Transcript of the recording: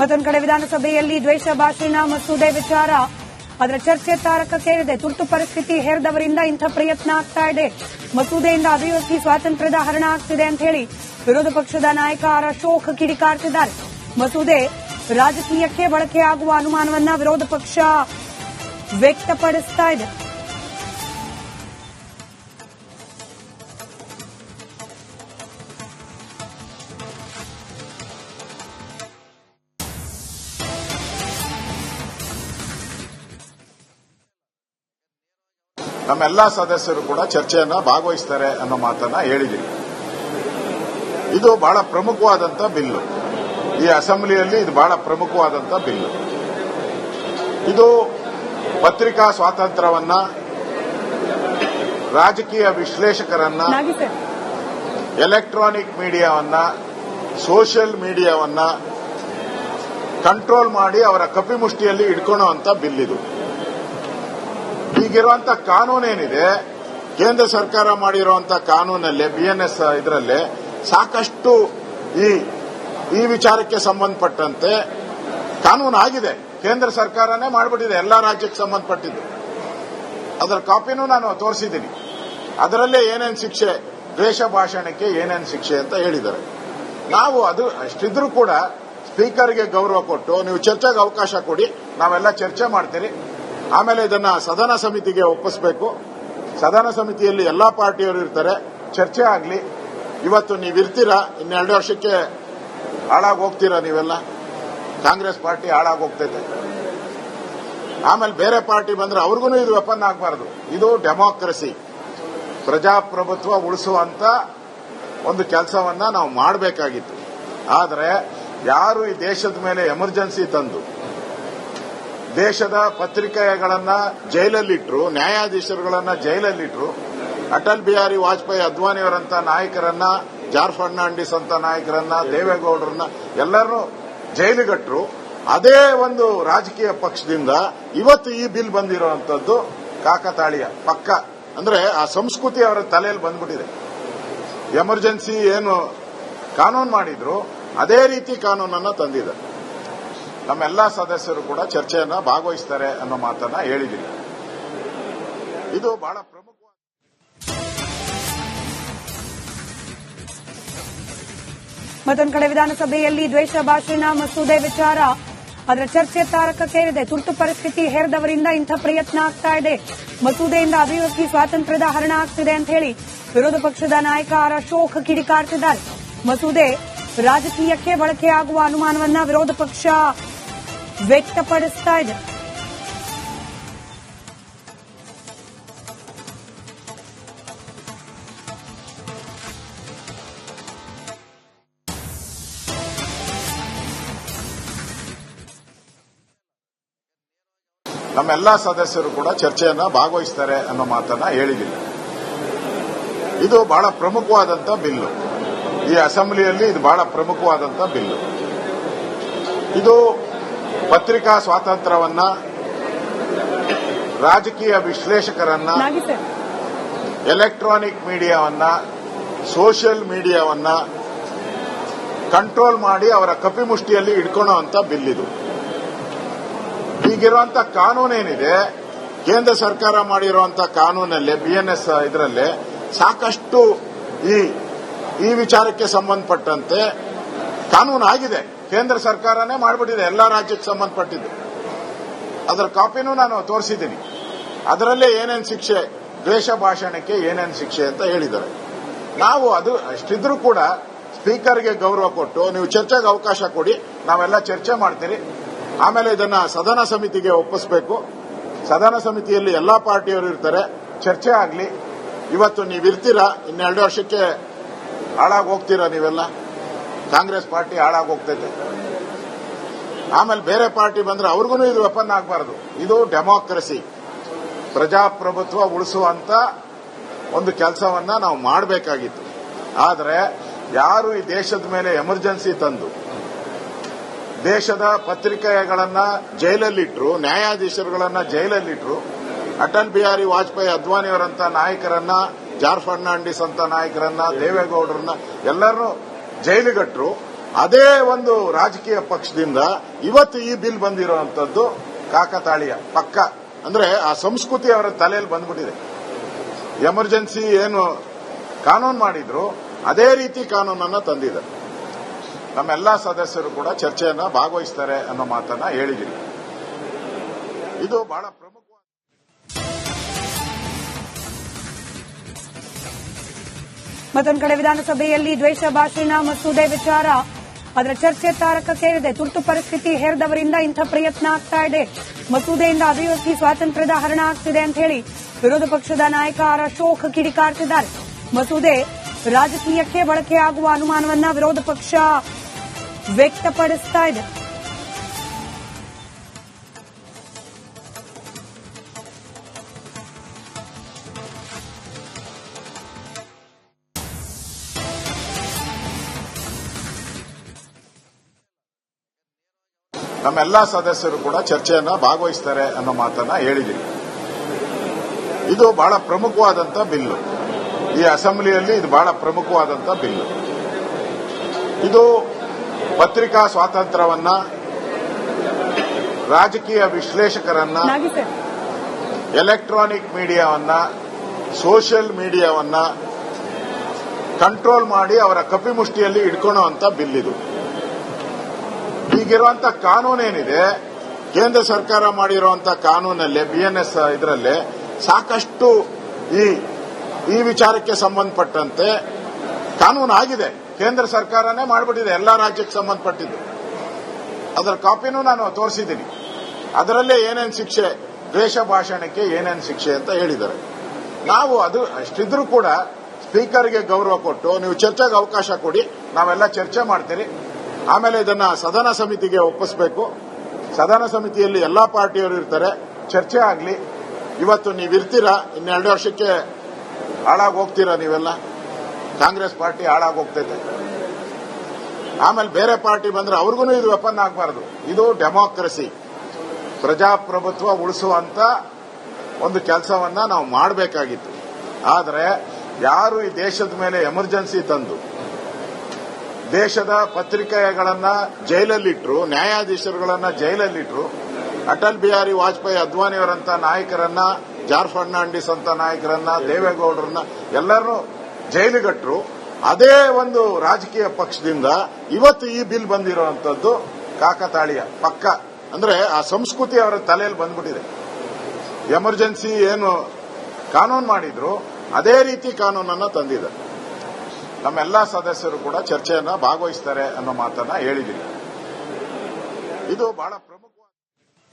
ಮತ್ತೊಂದು ಕಡೆ ವಿಧಾನಸಭೆಯಲ್ಲಿ ದ್ವೇಷ ಭಾಷಣ ಮಸೂದೆ ವಿಚಾರ. ಅದರ ಚರ್ಚೆ ತಾರಕ ಸೇರಿದೆ ತುರ್ತು ಪರಿಸ್ಥಿತಿ ಹೇರಿದವರಿಂದ ಇಂಥ ಪ್ರಯತ್ನ ಆಗ್ತಾ ಇದೆ. ಮಸೂದೆಯಿಂದ ಅಭಿವೃದ್ಧಿ, ಸ್ವಾತಂತ್ರ್ಯದ ಹರಣ ಆಗ್ತಿದೆ ಅಂತ ಹೇಳಿ ವಿರೋಧ ಪಕ್ಷದ ನಾಯಕ ಆರ್ ಅಶೋಕ್ ಕಿಡಿಕಾರ್ತಿದ್ದಾರೆ. ಮಸೂದೆ ರಾಜಕೀಯಕ್ಕೆ ಬಳಕೆಯಾಗುವ ಅನುಮಾನವನ್ನ ವಿರೋಧ ಪಕ್ಷ ವ್ಯಕ್ತಪಡಿಸ್ತಾ ಇದೆ. ನಮ್ಮೆಲ್ಲಾ ಸದಸ್ಯರು ಕೂಡ ಚರ್ಚೆಯನ್ನ ಭಾಗವಹಿಸ್ತಾರೆ ಅನ್ನೋ ಮಾತನ್ನ ಹೇಳಿದ್ದೀವಿ ಇದು ಬಹಳ ಪ್ರಮುಖವಾದಂತ ಬಿಲ್ ಈ ಅಸೆಂಬ್ಲಿಯಲ್ಲಿ ಇದು ಬಹಳ ಪ್ರಮುಖವಾದಂತ ಬಿಲ್ ಇದು ಪತ್ರಿಕಾ ಸ್ವಾತಂತ್ರ್ಯವನ್ನ ರಾಜಕೀಯ ವಿಶ್ಲೇಷಕರನ್ನ ಎಲೆಕ್ಟ್ರಾನಿಕ್ ಮೀಡಿಯಾವನ್ನ ಸೋಷಿಯಲ್ ಮೀಡಿಯಾವನ್ನ ಕಂಟ್ರೋಲ್ ಮಾಡಿ ಅವರ ಕಪಿಮುಷ್ಟಿಯಲ್ಲಿ ಇಟ್ಕೊಳ್ಳುವಂತ ಬಿಲ್ ಇದು ಈಗಿರುವಂತ ಕಾನೂನೇನಿದೆ, ಕೇಂದ್ರ ಸರ್ಕಾರ ಮಾಡಿರುವಂತ ಕಾನೂನಲ್ಲಿ ಬಿಎನ್ಎಸ್ ಇದರಲ್ಲಿ ಸಾಕಷ್ಟು ಈ ಈ ವಿಚಾರಕ್ಕೆ ಸಂಬಂಧಪಟ್ಟಂತೆ ಕಾನೂನು ಆಗಿದೆ. ಕೇಂದ್ರ ಸರ್ಕಾರನೇ ಮಾಡಿಬಿಟ್ಟಿದೆ, ಎಲ್ಲಾ ರಾಜ್ಯಕ್ಕೆ ಸಂಬಂಧಪಟ್ಟಿದ್ದು. ಅದರ ಕಾಪಿನೂ ನಾನು ತೋರಿಸಿದ್ದೀನಿ. ಅದರಲ್ಲೇ ಏನೇನು ಶಿಕ್ಷೆ, ದ್ವೇಷ ಭಾಷಣಕ್ಕೆ ಏನೇನು ಶಿಕ್ಷೆ ಅಂತ ಹೇಳಿದ್ದಾರೆ. ನಾವು ಅದು ಅಷ್ಟಿದ್ರೂ ಕೂಡ ಸ್ಪೀಕರ್ಗೆ ಗೌರವ ಕೊಟ್ಟು, ನೀವು ಚರ್ಚೆಗೆ ಅವಕಾಶ ಕೊಡಿ, ನಾವೆಲ್ಲ ಚರ್ಚೆ ಮಾಡ್ತೀರಿ. ಆಮೇಲೆ ಇದನ್ನ ಸದನ ಸಮಿತಿಗೆ ಒಪ್ಪಿಸಬೇಕು. ಸದನ ಸಮಿತಿಯಲ್ಲಿ ಎಲ್ಲಾ ಪಾರ್ಟಿಯವರು ಇರ್ತಾರೆ. ಚರ್ಚೆ ಆಗಲಿ. ಇವತ್ತು ನೀವಿರ್ತೀರಾ ಇನ್ನೆರಡು ವರ್ಷಕ್ಕೆ ಹಾಳಾಗಿ ಹೋಗ್ತೀರಾ ನೀವೆಲ್ಲ? ಕಾಂಗ್ರೆಸ್ ಪಾರ್ಟಿ ಹಾಳಾಗಿ ಹೋಗ್ತೈತೆ ಆಮೇಲೆ ಬೇರೆ ಪಾರ್ಟಿ ಬಂದ್ರೆ ಅವ್ರಿಗೂ ಇದು ವೆಪನ್ ಆಗಬಾರ್ದು. ಇದು ಡೆಮಾಕ್ರಸಿ ಪ್ರಜಾಪ್ರಭುತ್ವ ಉಳಿಸುವಂತ ಒಂದು ಕೆಲಸವನ್ನ ನಾವು ಮಾಡಬೇಕಾಗಿತ್ತು. ಆದರೆ ಯಾರು ಈ ದೇಶದ ಮೇಲೆ ಎಮರ್ಜೆನ್ಸಿ ತಂದು ದೇಶದ ಪತ್ರಿಕೆಗಳನ್ನ ಜೈಲಲ್ಲಿಟ್ರು, ನ್ಯಾಯಾಧೀಶರುಗಳನ್ನ ಜೈಲಲ್ಲಿಟ್ರು, ಅಟಲ್ ಬಿಹಾರಿ ವಾಜಪೇಯಿ ಅದ್ವಾನಿಯವರಂತ ನಾಯಕರನ್ನ ಜಾರ್ ಫರ್ನಾಂಡಿಸ್ ಅಂತ ನಾಯಕರನ್ನ, ದೇವೇಗೌಡರನ್ನ ಎಲ್ಲರನ್ನೂ ಜೈಲಿಗಟ್ಟರು ಅದೇ ಒಂದು ರಾಜಕೀಯ ಪಕ್ಷದಿಂದ ಇವತ್ತು ಈ ಬಿಲ್ ಬಂದಿರುವಂತದ್ದು ಕಾಕತಾಳೀಯ, ಪಕ್ಕ. ಅಂದ್ರೆ ಆ ಸಂಸ್ಕೃತಿ ಅವರ ತಲೆಯಲ್ಲಿ ಬಂದ್ಬಿಟ್ಟಿದೆ. ಎಮರ್ಜೆನ್ಸಿ ಏನು ಕಾನೂನು ಮಾಡಿದ್ರು, ಅದೇ ರೀತಿ ಕಾನೂನನ್ನ ತಂದಿದ್ದಾರೆ. ನಮ್ಮೆಲ್ಲಾ ಸದಸ್ಯರು ಕೂಡ ಚರ್ಚೆಯನ್ನ ಭಾಗವಹಿಸ್ತಾರೆ ಅನ್ನೋ ಮಾತನ್ನ ಹೇಳಿದ್ದೀನಿ ಇದು ಬಹಳ ಪ್ರಮುಖ ಮತ್ತೊಂದು ಕಡೆ ವಿಧಾನಸಭೆಯಲ್ಲಿ ದ್ವೇಷ, ಭಾಷಣ, ಮಸೂದೆ ವಿಚಾರ. ಅದರ ಚರ್ಚೆ ತಾರಕ ಸೇರಿದೆ ತುರ್ತು ಪರಿಸ್ಥಿತಿ ಹೇರಿದವರಿಂದ ಇಂಥ ಪ್ರಯತ್ನ ಆಗ್ತಾ ಇದೆ. ಮಸೂದೆಯಿಂದ ಅಭಿವ್ಯಕ್ತಿ ಸ್ವಾತಂತ್ರ್ಯದ ಹರಣ ಆಗ್ತಿದೆ ಅಂತ ಹೇಳಿ ವಿರೋಧ ಪಕ್ಷದ ನಾಯಕ ಆರ್ ಅಶೋಕ್ ಕಿಡಿಕಾರ್ತಿದ್ದಾರೆ. ಮಸೂದೆ ರಾಜಕೀಯಕ್ಕೆ ಬಳಕೆಯಾಗುವ ಅನುಮಾನವನ್ನ ವಿರೋಧ ಪಕ್ಷ ವ್ಯಕ್ತಪಡಿಸ್ತಾ ಇದೆ. ನಮ್ಮೆಲ್ಲ ಸದಸ್ಯರು ಕೂಡ ಚರ್ಚೆಯನ್ನ ಭಾಗವಹಿಸ್ತಾರೆ ಅನ್ನೋ ಮಾತನ್ನ ಹೇಳಿದಿಲ್ಲ. ಇದು ಬಹಳ ಪ್ರಮುಖವಾದಂತ ಬಿಲ್ಲು. ಈ ಅಸೆಂಬ್ಲಿಯಲ್ಲಿ ಇದು ಬಹಳ ಪ್ರಮುಖವಾದಂತ ಬಿಲ್ಲು. ಇದು ಪತ್ರಿಕಾ ಸ್ವಾತಂತ್ರ್ಯವನ್ನ ರಾಜಕೀಯ ವಿಶ್ಲೇಷಕರನ್ನ ಎಲೆಕ್ಟ್ರಾನಿಕ್ ಮೀಡಿಯಾವನ್ನ ಸೋಷಿಯಲ್ ಮೀಡಿಯಾವನ್ನ ಕಂಟ್ರೋಲ್ ಮಾಡಿ ಅವರ ಕಪಿಮುಷ್ಟಿಯಲ್ಲಿ ಇಟ್ಕೊಳ್ಳುವಂತ ಬಿಲ್ ಇದು ಈಗಿರುವಂತ ಕಾನೂನೇನಿದೆ ಕೇಂದ್ರ ಸರ್ಕಾರ ಮಾಡಿರುವಂತ ಕಾನೂನಲ್ಲೇ ಬಿಎನ್ಎಸ್ ಇದರಲ್ಲಿ ಸಾಕಷ್ಟು ಈ ಈ ವಿಚಾರಕ್ಕೆ ಸಂಬಂಧಪಟ್ಟಂತೆ ಕಾನೂನು ಆಗಿದೆ ಕೇಂದ್ರ ಸರ್ಕಾರನೇ ಮಾಡಿಬಿಟ್ಟಿದೆ, ಎಲ್ಲಾ ರಾಜ್ಯಕ್ಕೆ ಸಂಬಂಧಪಟ್ಟಿದ್ದು. ಅದರ ಕಾಪಿನೂ ನಾನು ತೋರಿಸಿದ್ದೀನಿ. ಅದರಲ್ಲೇ ಏನೇನು ಶಿಕ್ಷೆ, ದ್ವೇಷ ಭಾಷಣಕ್ಕೆ ಏನೇನು ಶಿಕ್ಷೆ ಅಂತ ಹೇಳಿದ್ದಾರೆ. ನಾವು ಅದು ಅಷ್ಟಿದ್ರೂ ಕೂಡ ಸ್ಪೀಕರ್ಗೆ ಗೌರವ ಕೊಟ್ಟು, ನೀವು ಚರ್ಚೆಗೆ ಅವಕಾಶ ಕೊಡಿ, ನಾವೆಲ್ಲ ಚರ್ಚೆ ಮಾಡ್ತೀರಿ. ಆಮೇಲೆ ಇದನ್ನ ಸದನ ಸಮಿತಿಗೆ ಒಪ್ಪಿಸಬೇಕು. ಸದನ ಸಮಿತಿಯಲ್ಲಿ ಎಲ್ಲಾ ಪಾರ್ಟಿಯವರು ಇರ್ತಾರೆ, ಚರ್ಚೆ ಆಗಲಿ. ಇವತ್ತು ನೀವಿರ್ತೀರಾ, ಇನ್ನೆರಡು ವರ್ಷಕ್ಕೆ ಹಾಳಾಗಿ ಹೋಗ್ತೀರಾ ನೀವೆಲ್ಲ? ಕಾಂಗ್ರೆಸ್ ಪಾರ್ಟಿ ಹಾಳಾಗೋಗ್ತೈತೆ. ಆಮೇಲೆ ಬೇರೆ ಪಾರ್ಟಿ ಬಂದ್ರೆ ಅವ್ರಿಗೂ ಇದು ವೆಪನ್ ಆಗಬಾರ್ದು. ಇದು ಡೆಮೋಕ್ರಸಿ ಪ್ರಜಾಪ್ರಭುತ್ವ ಉಳಿಸುವಂತ ಒಂದು ಕೆಲಸವನ್ನ ನಾವು ಮಾಡಬೇಕಾಗಿತ್ತು. ಆದರೆ ಯಾರು ಈ ದೇಶದ ಮೇಲೆ ಎಮರ್ಜೆನ್ಸಿ ತಂದು, ದೇಶದ ಪತ್ರಿಕೆಗಳನ್ನ ಜೈಲಲ್ಲಿಟ್ರು, ನ್ಯಾಯಾಧೀಶರುಗಳನ್ನ ಜೈಲಲ್ಲಿಟ್ರು, ಅಟಲ್ ಬಿಹಾರಿ ವಾಜಪೇಯಿ, ಅದ್ವಾನಿಯವರಂತ ನಾಯಕರನ್ನ ಜಾರ್ ಫರ್ನಾಂಡಿಸ್ ಅಂತ ನಾಯಕರನ್ನ, ದೇವೇಗೌಡರನ್ನ ಎಲ್ಲರನ್ನೂ ಜೈಲಿಗಟ್ರು ಅದೇ ಒಂದು ರಾಜಕೀಯ ಪಕ್ಷದಿಂದ ಇವತ್ತು ಈ ಬಿಲ್ ಬಂದಿರುವಂತದ್ದು ಕಾಕತಾಳೀಯ, ಪಕ್ಕ. ಅಂದ್ರೆ ಆ ಸಂಸ್ಕೃತಿ ಅವರ ತಲೆಯಲ್ಲಿ ಬಂದ್ಬಿಟ್ಟಿದೆ. ಎಮರ್ಜೆನ್ಸಿ ಏನು ಕಾನೂನು ಮಾಡಿದ್ರು, ಅದೇ ರೀತಿ ಕಾನೂನನ್ನ ತಂದಿದೆ ನಮ್ಮೆಲ್ಲಾ ಸದಸ್ಯರು ಕೂಡ ಚರ್ಚೆಯನ್ನ ಭಾಗವಹಿಸ್ತಾರೆ ಅನ್ನೋ ಮಾತನ್ನ ಹೇಳಿದ್ದೀನಿ ಇದು ಬಹಳ ಪ್ರಮುಖ ಮತ್ತೊಂದು ಕಡೆ ವಿಧಾನಸಭೆಯಲ್ಲಿ ದ್ವೇಷ, ಭಾಷಣ, ಮಸೂದೆ ವಿಚಾರ. ಅದರ ಚರ್ಚೆ ತಾರಕ ಸೇರಿದೆ ತುರ್ತು ಪರಿಸ್ಥಿತಿ ಹೇರಿದವರಿಂದ ಇಂಥ ಪ್ರಯತ್ನ ಆಗ್ತಾ ಇದೆ. ಮಸೂದೆಯಿಂದ ಅಭಿವೃದ್ಧಿ, ಸ್ವಾತಂತ್ರ್ಯದ ಹರಣ ಆಗ್ತಿದೆ ಅಂತ ಹೇಳಿ ವಿರೋಧ ಪಕ್ಷದ ನಾಯಕ ಆರ್ ಅಶೋಕ್ ಕಿಡಿಕಾರ್ತಿದ್ದಾರೆ ಮಸೂದೆ ರಾಜಕೀಯಕ್ಕೆ ಬಳಕೆಯಾಗುವ ಅನುಮಾನವನ್ನ ವಿರೋಧ ಪಕ್ಷ ವ್ಯಕ್ತಪಡಿಸ್ತಾ ಇದೆ. ನಮ್ಮೆಲ್ಲಾ ಸದಸ್ಯರು ಕೂಡ ಚರ್ಚೆಯನ್ನ ಭಾಗವಹಿಸ್ತಾರೆ ಅನ್ನೋ ಮಾತನ್ನ ಹೇಳಿದ್ದೀವಿ. ಇದು ಬಹಳ ಪ್ರಮುಖವಾದಂತ ಬಿಲ್ಲು. ಈ ಅಸೆಂಬ್ಲಿಯಲ್ಲಿ ಇದು ಬಹಳ ಪ್ರಮುಖವಾದಂತ ಬಿಲ್ಲು. ಇದು ಪತ್ರಿಕಾ ಸ್ವಾತಂತ್ರ್ಯವನ್ನ ರಾಜಕೀಯ ವಿಶ್ಲೇಷಕರನ್ನ ಎಲೆಕ್ಟ್ರಾನಿಕ್ ಮೀಡಿಯಾವನ್ನ ಸೋಷಿಯಲ್ ಮೀಡಿಯಾವನ್ನ ಕಂಟ್ರೋಲ್ ಮಾಡಿ ಅವರ ಕಪಿಮುಷ್ಟಿಯಲ್ಲಿ ಇಟ್ಕೊಳ್ಳುವಂತ ಬಿಲ್ ಇದು ಈಗಿರುವಂತ ಕಾನೂನೇನಿದೆ, ಕೇಂದ್ರ ಸರ್ಕಾರ ಮಾಡಿರುವಂತ ಕಾನೂನಲ್ಲಿ ಬಿಎನ್ಎಸ್ ಇದರಲ್ಲಿ ಸಾಕಷ್ಟು ಈ ಈ ವಿಚಾರಕ್ಕೆ ಸಂಬಂಧಪಟ್ಟಂತೆ ಕಾನೂನು ಆಗಿದೆ. ಕೇಂದ್ರ ಸರ್ಕಾರನೇ ಮಾಡಿಬಿಟ್ಟಿದೆ, ಎಲ್ಲಾ ರಾಜ್ಯಕ್ಕೆ ಸಂಬಂಧಪಟ್ಟಿದ್ದು. ಅದರ ಕಾಪಿನೂ ನಾನು ತೋರಿಸಿದ್ದೀನಿ. ಅದರಲ್ಲೇ ಏನೇನು ಶಿಕ್ಷೆ, ದ್ವೇಷ ಭಾಷಣಕ್ಕೆ ಏನೇನು ಶಿಕ್ಷೆ ಅಂತ ಹೇಳಿದ್ದಾರೆ. ನಾವು ಅದು ಅಷ್ಟಿದ್ರೂ ಕೂಡ ಸ್ಪೀಕರ್ಗೆ ಗೌರವ ಕೊಟ್ಟು, ನೀವು ಚರ್ಚೆಗೆ ಅವಕಾಶ ಕೊಡಿ, ನಾವೆಲ್ಲ ಚರ್ಚೆ ಮಾಡ್ತೀರಿ ಆಮೇಲೆ ಇದನ್ನ ಸದನ ಸಮಿತಿಗೆ ಒಪ್ಪಿಸಬೇಕು. ಸದನ ಸಮಿತಿಯಲ್ಲಿ ಎಲ್ಲಾ ಪಾರ್ಟಿಯವರು ಇರ್ತಾರೆ. ಚರ್ಚೆ ಆಗಲಿ. ಇವತ್ತು ನೀವು ಇರ್ತೀರಾ? ಇನ್ನೆರಡು ವರ್ಷಕ್ಕೆ ಹಾಳಾಗಿ ಹೋಗ್ತೀರಾ ನೀವೆಲ್ಲ? ಕಾಂಗ್ರೆಸ್ ಪಾರ್ಟಿ ಹಾಳಾಗಿ ಹೋಗ್ತೈತೆ. ಆಮೇಲೆ ಬೇರೆ ಪಾರ್ಟಿ ಬಂದ್ರೆ ಅವ್ರಿಗೂ ಇದು ವೆಪನ್ ಆಗಬಾರದು. ಇದು ಡೆಮಾಕ್ರಸಿ. ಪ್ರಜಾಪ್ರಭುತ್ವ ಉಳಿಸುವಂತ ಒಂದು ಕೆಲಸವನ್ನ ನಾವು ಮಾಡಬೇಕಾಗಿತ್ತು. ಆದರೆ ಯಾರು ಈ ದೇಶದ ಮೇಲೆ ಎಮರ್ಜೆನ್ಸಿ ತಂದು ದೇಶದ ಪತ್ರಿಕೆಗಳನ್ನ ಜೈಲಲ್ಲಿಟ್ರು, ನ್ಯಾಯಾಧೀಶರುಗಳನ್ನ ಜೈಲಲ್ಲಿಟ್ರು. ಅಟಲ್ ಬಿಹಾರಿ ವಾಜಪೇಯಿ ಅದ್ವಾನಿಯವರಂತ ನಾಯಕರನ್ನ, ಜಾರ್ ಫರ್ನಾಂಡಿಸ್ ಅಂತ ನಾಯಕರನ್ನ, ದೇವೇಗೌಡರನ್ನ ಎಲ್ಲರನ್ನೂ ಜೈಲಿಗಟ್ಟರು ಅದೇ ಒಂದು ರಾಜಕೀಯ ಪಕ್ಷದಿಂದ ಇವತ್ತು ಈ ಬಿಲ್ ಬಂದಿರುವಂತದ್ದು ಕಾಕತಾಳೀಯ, ಪಕ್ಕ. ಅಂದ್ರೆ ಆ ಸಂಸ್ಕೃತಿ ಅವರ ತಲೆಯಲ್ಲಿ ಬಂದ್ಬಿಟ್ಟಿದೆ. ಎಮರ್ಜೆನ್ಸಿ ಏನು ಕಾನೂನು ಮಾಡಿದ್ರು, ಅದೇ ರೀತಿ ಕಾನೂನನ್ನ ತಂದಿದೆ ನಮ್ಮೆಲ್ಲಾ ಸದಸ್ಯರು ಕೂಡ ಚರ್ಚೆಯನ್ನು ಭಾಗವಹಿಸ್ತಾರೆ ಅನ್ನೋ ಮಾತನ್ನ ಹೇಳಿದ್ದೀನಿ. ಇದು ಬಹಳ ಪ್ರಮುಖ